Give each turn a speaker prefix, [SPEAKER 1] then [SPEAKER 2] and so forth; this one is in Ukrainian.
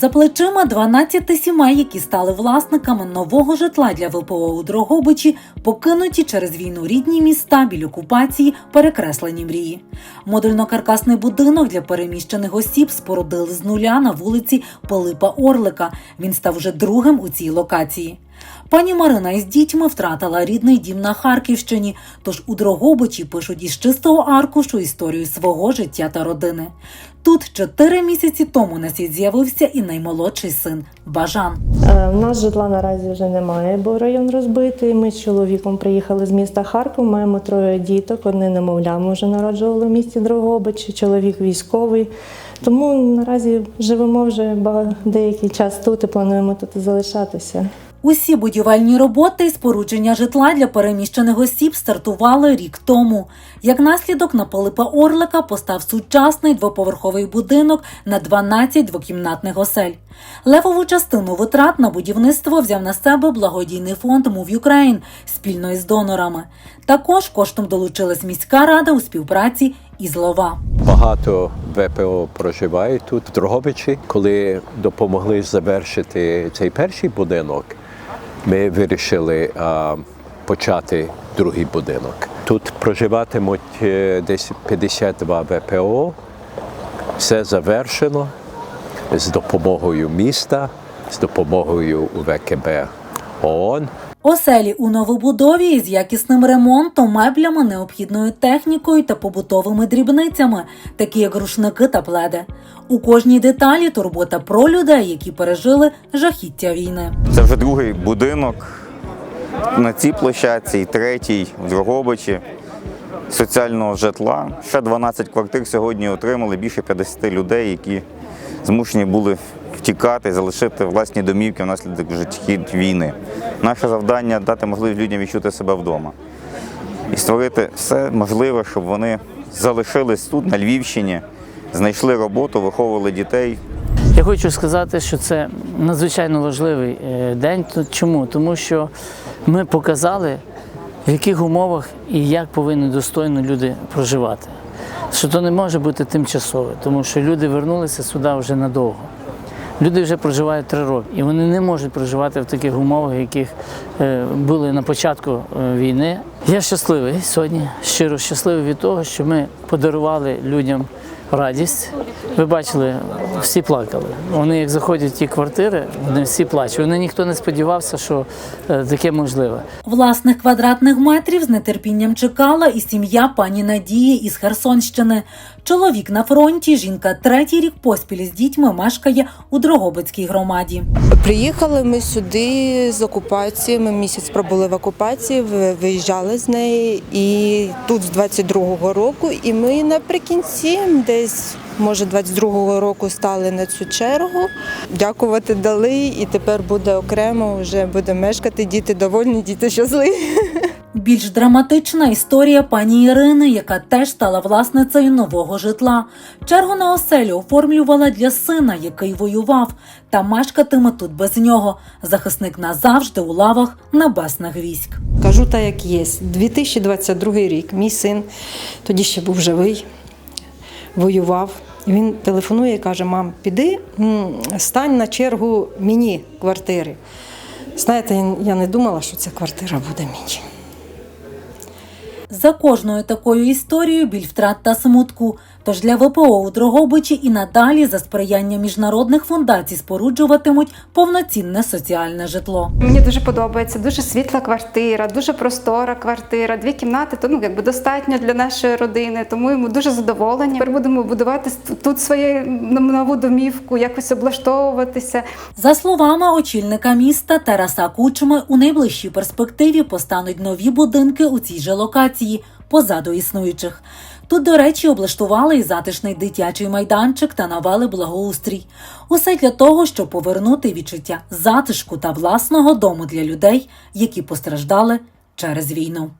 [SPEAKER 1] За плечима 12 сімей, які стали власниками нового житла для ВПО у Дрогобичі, покинуті через війну рідні міста біля окупації, перекреслені мрії. Модульно-каркасний будинок для переміщених осіб спорудили з нуля на вулиці Пилипа Орлика. Він став вже другим у цій локації. Пані Марина із дітьми втратила рідний дім на Харківщині, тож у Дрогобичі пишуть із чистого аркушу історію свого життя та родини. Тут чотири місяці тому на світ з'явився і наймолодший син Бажан.
[SPEAKER 2] Е, У нас житла наразі вже немає, бо район розбитий. Ми з чоловіком приїхали з міста Харків, маємо троє діток, одне немовля ми вже народжували в місті Дрогобичі, чоловік військовий. Тому наразі живемо вже деякий час тут і плануємо тут залишатися.
[SPEAKER 1] Усі будівельні роботи і спорудження житла для переміщених осіб стартували рік тому. Як наслідок на Пилипа Орлика постав сучасний двоповерховий будинок на 12 двокімнатних осель. Левову частину витрат на будівництво взяв на себе благодійний фонд Move Ukraine спільно із донорами. Також коштом долучилась міська рада у співпраці із Лова.
[SPEAKER 3] Багато ВПО проживає тут, в Дрогобичі. Коли допомогли завершити цей перший будинок, ми вирішили почати другий будинок. Тут проживатимуть е, десь 52 ВПО. Все завершено з допомогою міста, з допомогою ВКБ ООН.
[SPEAKER 1] Оселі у новобудові із якісним ремонтом, меблями, необхідною технікою та побутовими дрібницями, такі як рушники та пледи. У кожній деталі турбота про людей, які пережили жахіття війни.
[SPEAKER 4] Це вже другий будинок на цій площадці, і третій в Дрогобичі соціального житла. Ще 12 квартир сьогодні отримали більше 50 людей, які змушені були втікати, залишити власні домівки внаслідок життя війни. Наше завдання дати можливість людям відчути себе вдома і створити все можливе, щоб вони залишились тут, на Львівщині, знайшли роботу, виховували дітей,
[SPEAKER 5] Я хочу сказати, що це надзвичайно важливий е, день. Чому? Тому що ми показали, в яких умовах і як повинні достойно люди проживати. Що то не може бути тимчасове, тому що люди вернулися сюди вже надовго. Люди вже проживають три роки, і вони не можуть проживати в таких умовах, яких е, були на початку е, війни. Я щасливий сьогодні, щиро щасливий від того, що ми подарували людям радість. Ви бачили, всі плакали. Вони як заходять в ті квартири, вони всі плачуть. Вони ніхто не сподівався, що е, таке можливе.
[SPEAKER 1] Власних квадратних метрів з нетерпінням чекала і сім'я пані Надії із Херсонщини. Чоловік на фронті, жінка третій рік поспіль з дітьми мешкає у Дрогобицькій громаді.
[SPEAKER 6] Приїхали ми сюди з окупації. Ми місяць пробули в окупації, виїжджали з неї і тут з 22-го року. І ми наприкінці, десь може 22-го року, стали на цю чергу. Дякувати дали, і тепер буде окремо. Вже буде мешкати. Діти довольні, діти щасливі.
[SPEAKER 1] Більш драматична історія пані Ірини, яка теж стала власницею нового житла. Чергу на оселю оформлювала для сина, який воював, та мешкатиме тут без нього. Захисник назавжди у лавах небесних військ.
[SPEAKER 7] Кажу так, як є. 2022 рік мій син тоді ще був живий, воював. Він телефонує і каже: мам, піди, стань на чергу мені квартири. Знаєте, я- не думала, що ця квартира буде мені.
[SPEAKER 1] За кожною такою історією біль втрат та смутку. Тож для ВПО у Дрогобичі і надалі за сприяння міжнародних фундацій споруджуватимуть повноцінне соціальне житло.
[SPEAKER 8] Мені дуже подобається, дуже світла квартира, дуже простора квартира, дві кімнати, то ну якби достатньо для нашої родини. Тому ми дуже задоволені. Тепер будемо будувати тут свою нову домівку, якось облаштовуватися.
[SPEAKER 1] За словами очільника міста Тараса Кучми, у найближчій перспективі постануть нові будинки у цій же локації позаду існуючих. Тут, до речі, облаштували і затишний дитячий майданчик та навели благоустрій. Усе для того, щоб повернути відчуття затишку та власного дому для людей, які постраждали через війну.